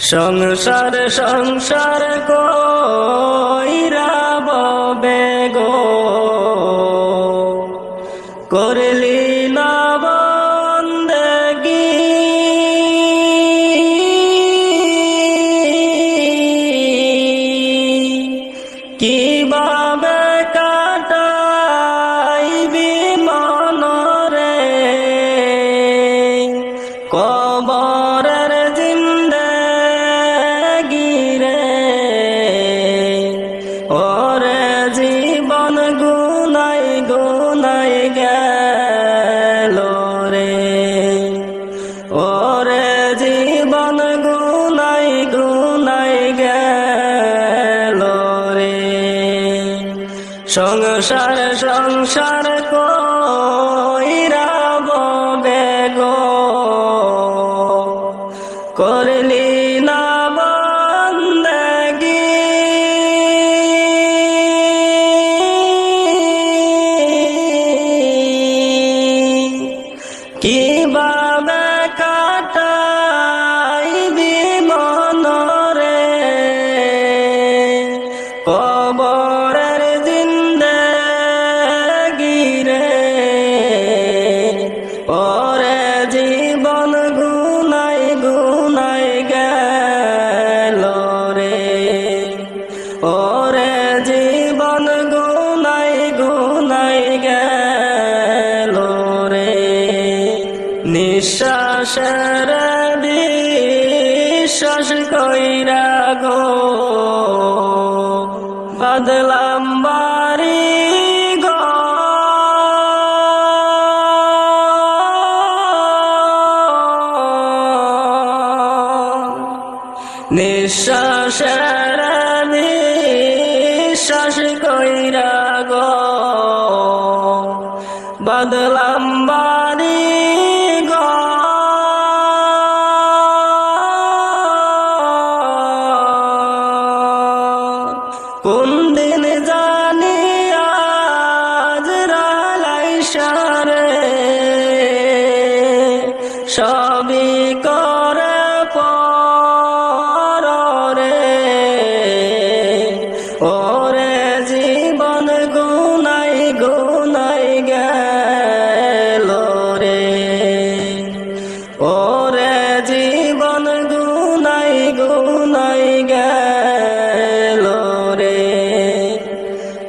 সংসার সংসার কইরা ববে গো। সংসার সংসার কইরা ববে গো। করলি না বন্দগি। কীভাবে রে। ওরে বিশ্বাস কইরা গো। বদলাম বাড়ি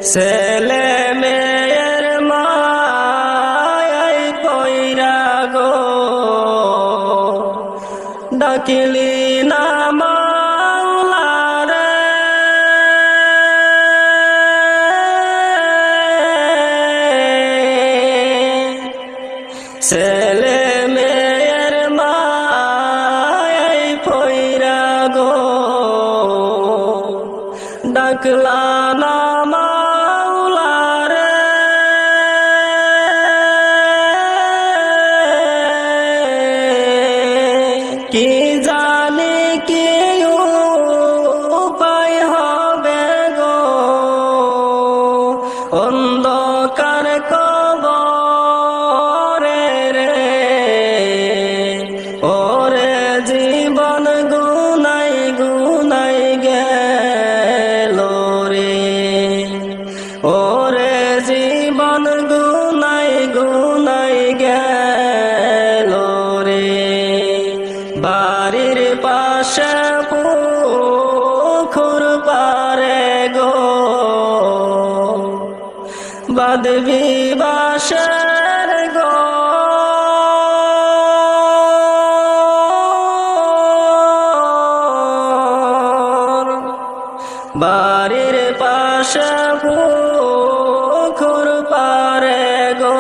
say কি জানে কি উপায় হবে গো? অন্ধকার কবরে রে, ওরে জীবন গুনাই গুনাই গেল রে। ওরে বাড়ির পাশে পুকুর পারে গো।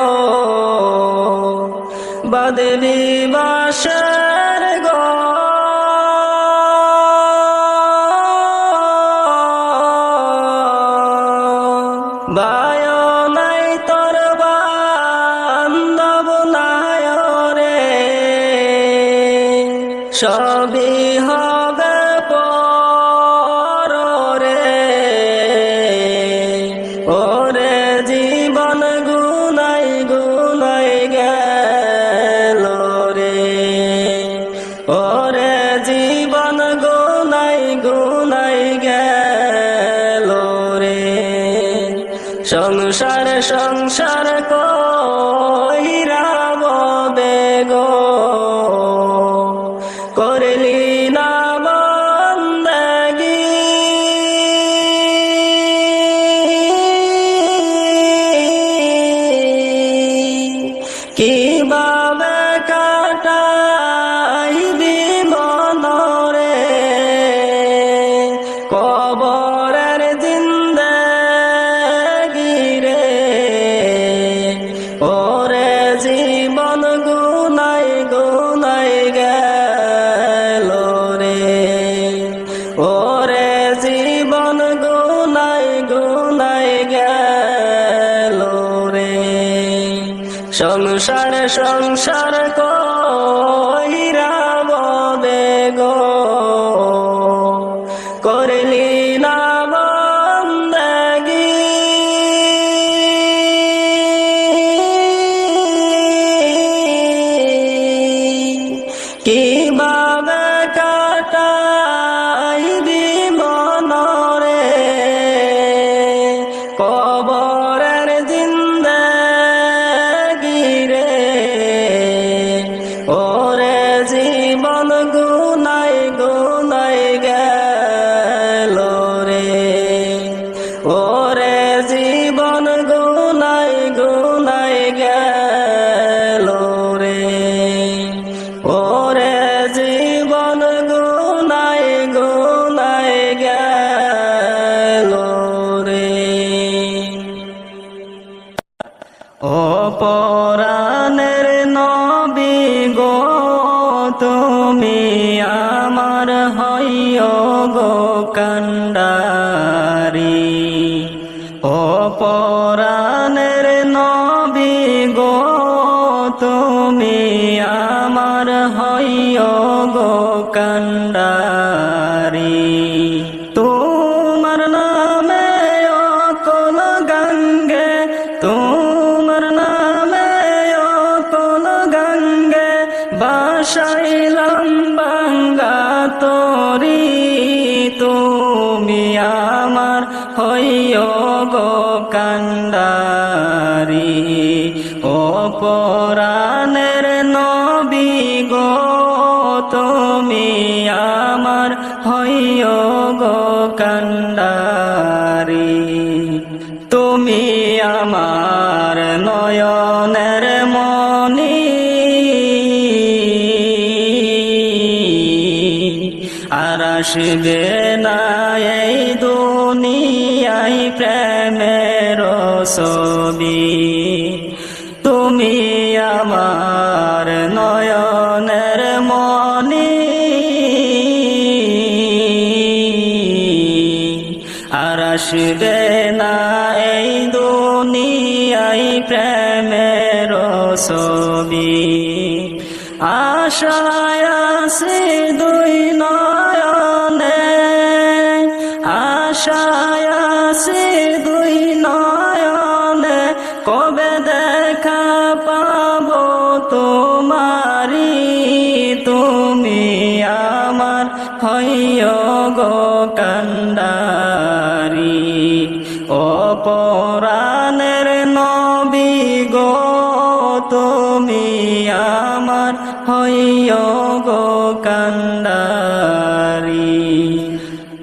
বাদবি বাসের গো। বায় সবই জীবন গোনাই গোনাই গেল রে। সংসার সংসার কর সংসার নবী গো, তুমি আমার হইয় গো কান্ডারি। তুমি আমার নয়নের মনি আর আসবে না এই দুনিয়ায় প্রেমের ছবি। তুমি আসবে না এই দুনিয়াই প্রেমের ছবি। আশায় আসে দুই নয়নে। আশায় আসে দুই নয়নে। কবে পরাণের নবী গো তুমি আমার হইয় গো কান্ডারি।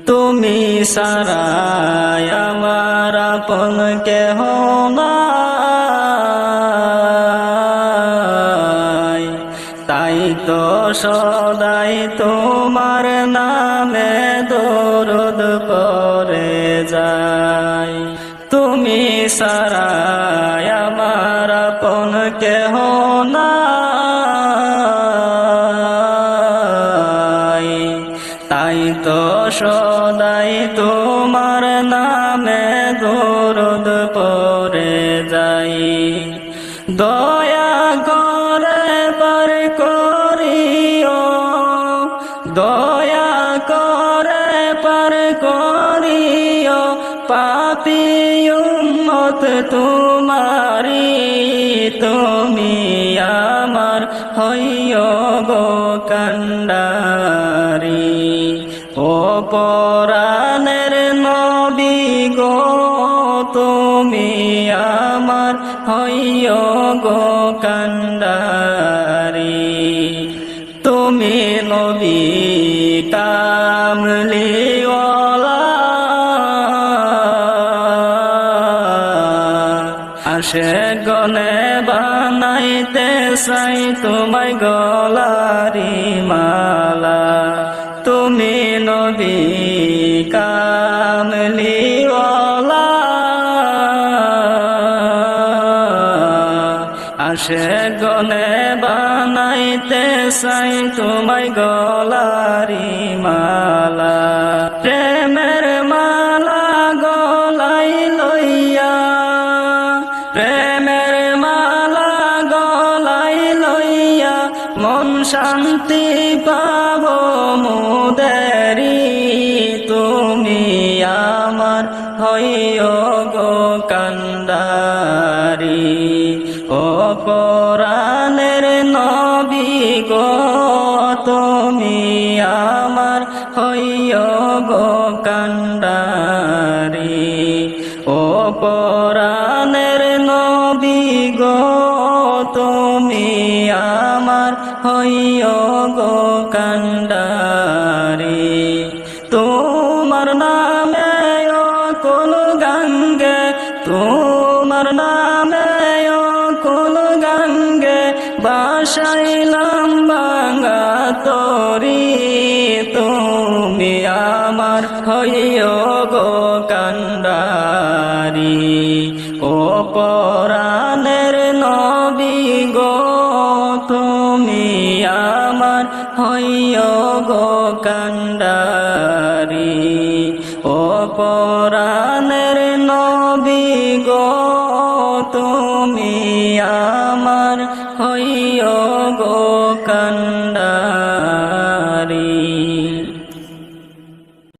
তুমি সারায় আমার আপন কেহ সদাই তোমার নামে দরদ করে যায়। তুমি সারায় আমার আপন কেহ নাই। তাই তো সদাই তোমার নামে দরদ পরে যাই দয়া তোমারি তুমি আমার হইয় গো কান্ডারি। ও পরাণের নবী গো তুমি আমার হইয় গো আসে গনে বানাইতে চাই তোমায় গলারি মালা। তুমি নবী কামলিওয়ালা আসে গনে বানাইতে চাই তোমায় গলারি ও পরাণের নবী গো, তুমি আমার হইয় গো কান্দারি ও পরাণের নবী গো, তুমি আমার হইয় গো কান্ডারি। তোমার নামে কোন গঙ্গে, তোমার নামে বাসাইলাম বাঙা তরি, তুমি আমার হইও গো কান্ডারি। ও পরাণের নবী গো, তুমি আমার হইও গো কান্ডারি।